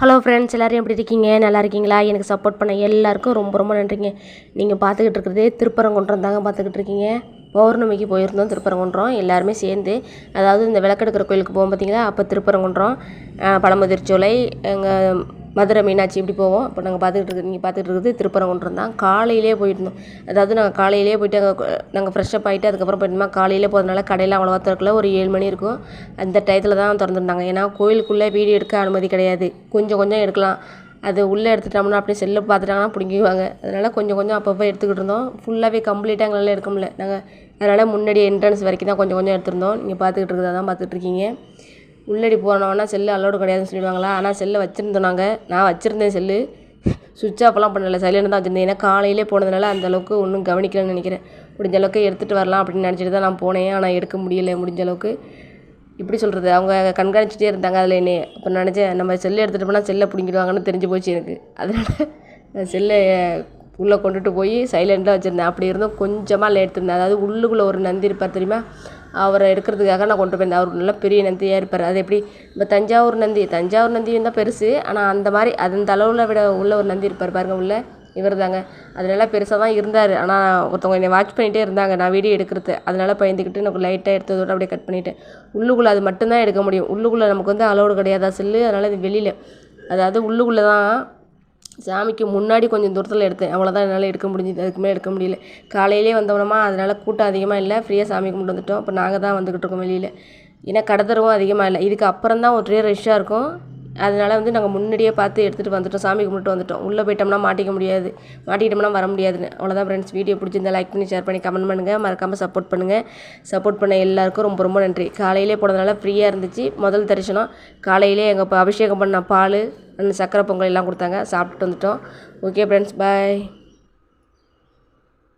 Hello friends எல்லோரும் எப்படி இருக்கீங்க? நல்லா இருக்கீங்களா? எனக்கு சப்போர்ட் பண்ண எல்லாருக்கும் ரொம்ப ரொம்ப நன்றிங்க. நீங்கள் பார்த்துக்கிட்டு இருக்கிறதே திருப்பரங்குன்றம் தாங்க பார்த்துக்கிட்டு இருக்கீங்க. பௌர்ணமிக்கு போயிருந்தோம் திருப்பரங்குன்றம். எல்லாருமே சேர்ந்து அதாவது இந்த விளக்கெடுக்கிற கோயிலுக்கு போவோம் பார்த்தீங்களா? அப்போ திருப்பரங்குன்றம் பழமுதிர்ச்சோலை எங்கள் மதுரை மீனாட்சி இப்படி போவோம். இப்போ நாங்கள் பார்த்துக்கிட்டு இருக்கு நீங்கள் பார்த்துக்கிட்டு இருக்குது திருப்பரங்குன்றம் தான். காலையிலே போயிருந்தோம் அதாவது நாங்கள் காலையிலே போயிட்டு அங்கே நாங்கள் ஃப்ரெஷ்ஷப் ஆகிட்டு அதுக்கப்புறம் போயிட்டோமா காலையிலே போகிறதுனால கடையில் அவ்வளோவா திறக்கல. ஒரு ஏழு மணி இருக்கும். அந்த டயத்தில் தான் திறந்துருந்தாங்க. ஏன்னா கோயிலுக்குள்ளே வீடியோ எடுக்க அனுமதி கிடையாது. கொஞ்சம் கொஞ்சம் எடுக்கலாம். அது உள்ளே எடுத்துட்டோம்னா அப்படியே செல்லு பார்த்துட்டாங்கன்னா பிடிங்கிக்குவாங்க அதனால் கொஞ்சம் கொஞ்சம் அப்பப்போ எடுத்துக்கிட்டு இருந்தோம். ஃபுல்லாகவே கம்ப்ளீட்டாக எங்களால் எடுக்க முடியல. நாங்கள் அதனால் முன்னாடி என்ட்ரன்ஸ் வரைக்கும் தான் கொஞ்சம் கொஞ்சம் எடுத்துருந்தோம். நீங்கள் பார்த்துக்கிட்டு இருக்கிறதா தான் பார்த்துட்ருக்கீங்க உள்ளடி போனோன்னா செல்லு அலோடு கிடையாதுன்னு சொல்லிடுவாங்களா? ஆனால் செல்லை வச்சுருந்தோம் நாங்கள் நான் வச்சுருந்தேன் செல்லு. சுவிட்ச் ஆஃப்லாம் பண்ணல. சைலண்ட் தான் வச்சுருந்தேன். ஏன்னா காலையிலே போனதுனால அந்த அளவுக்கு ஒன்றும் கவனிக்கலன்னு நினைக்கிறேன். முடிஞ்ச அளவுக்கு எடுத்துகிட்டு வரலாம் அப்படின்னு நினச்சிட்டு தான் நான் போனேன். ஆனால் எடுக்க முடியல முடிஞ்ச அளவுக்கு. இப்படி சொல்கிறது அவங்க கண்காணிச்சிட்டே இருந்தாங்க அதில் என்னை அப்போ நினச்சேன் நம்ம செல்லை எடுத்துகிட்டு போனால் செல்லை பிடிங்கிடுவாங்கன்னு தெரிஞ்சு போச்சு எனக்கு. அதனால் நான் செல்லை உள்ளே கொண்டுட்டு போய் சைலண்ட்டாக வச்சுருந்தேன். அப்படி இருந்தும் கொஞ்சமாக எடுத்திருந்தேன். அதாவது உள்ளுக்குள்ளே ஒரு நந்தி இருப்பார் தெரியுமா? அவரை எடுக்கிறதுக்காக நான் கொண்டு போயிருந்தேன். அவர் நல்ல பெரிய நந்தியாக இருப்பார். அது எப்படி? இப்போ தஞ்சாவூர் நந்தி. தஞ்சாவூர் நந்தியும் தான் பெருசு. ஆனால் அந்த மாதிரி அந்த அளவில் விட உள்ள ஒரு நந்தி இருப்பார் பாருங்க உள்ள. இவர் தாங்க. அதனால பெருசாக தான் இருந்தார். ஆனால் ஒருத்தவங்க என்னை வாட்ச் பண்ணிகிட்டே இருந்தாங்க. நான் வீடியோ எடுக்கிறது. அதனால் பயந்துக்கிட்டு எனக்கு லைட்டாக எடுத்ததோடு அப்படியே கட் பண்ணிவிட்டேன் உள்ளுக்குள்ளே அது மட்டும்தான் எடுக்க முடியும். உள்ளுக்குள்ளே நமக்கு வந்து அலோடு கிடையாதா. செல்லு. அதனால் இது வெளியில். அதாவது உள்ளுக்குள்ளே தான் சாமிக்கு முன்னாடி கொஞ்சம் தூரத்தில் எடுத்தேன். அவ்வளோதான் என்னால் எடுக்க முடிஞ்சுது. அதுக்கு மேலே எடுக்க முடியல. காலையிலே வந்தோம்னா அதனால் கூட்டம் அதிகமாக இல்லை. ஃப்ரீயாக சாமி கும்பிட்டு வந்துட்டோம். இப்போ நாங்கள் தான் வந்துக்கிட்டு இருக்கோம் வெளியில். ஏன்னா கடத்தரவும் அதிகமாக இல்லை. இதுக்கு அப்புறம் தான் ஒரே ரஷ்ஷாக இருக்கும். அதனால் வந்து நாங்கள் முன்னாடியே பார்த்து எடுத்துகிட்டு வந்துட்டோம். சாமி கும்பிட்டு வந்துட்டோம். உள்ளே போயிட்டோம்னா மாட்டிக்க முடியாது. மாட்டிக்கிட்டோம்னா வர முடியாதுன்னு. அவ்வளோதான் ஃப்ரெண்ட்ஸ் வீடியோ பிடிச்சிருந்தா லைக் பண்ணி ஷேர் பண்ணி கமெண்ட் பண்ணுங்கள் மறக்காமல் சப்போர்ட் பண்ணுங்கள் சப்போர்ட் பண்ண எல்லாருக்கும் ரொம்ப ரொம்ப நன்றி. காலையிலே போனதுனால ஃப்ரீயாக இருந்துச்சு. முதல் தரிசனம். காலையிலே எங்கள் அபிஷேகம் பண்ண பால் அந்த சக்கரை பொங்கல் எல்லாம் கொடுத்தாங்க. சாப்பிட்டுட்டு வந்துட்டோம். Okay friends bye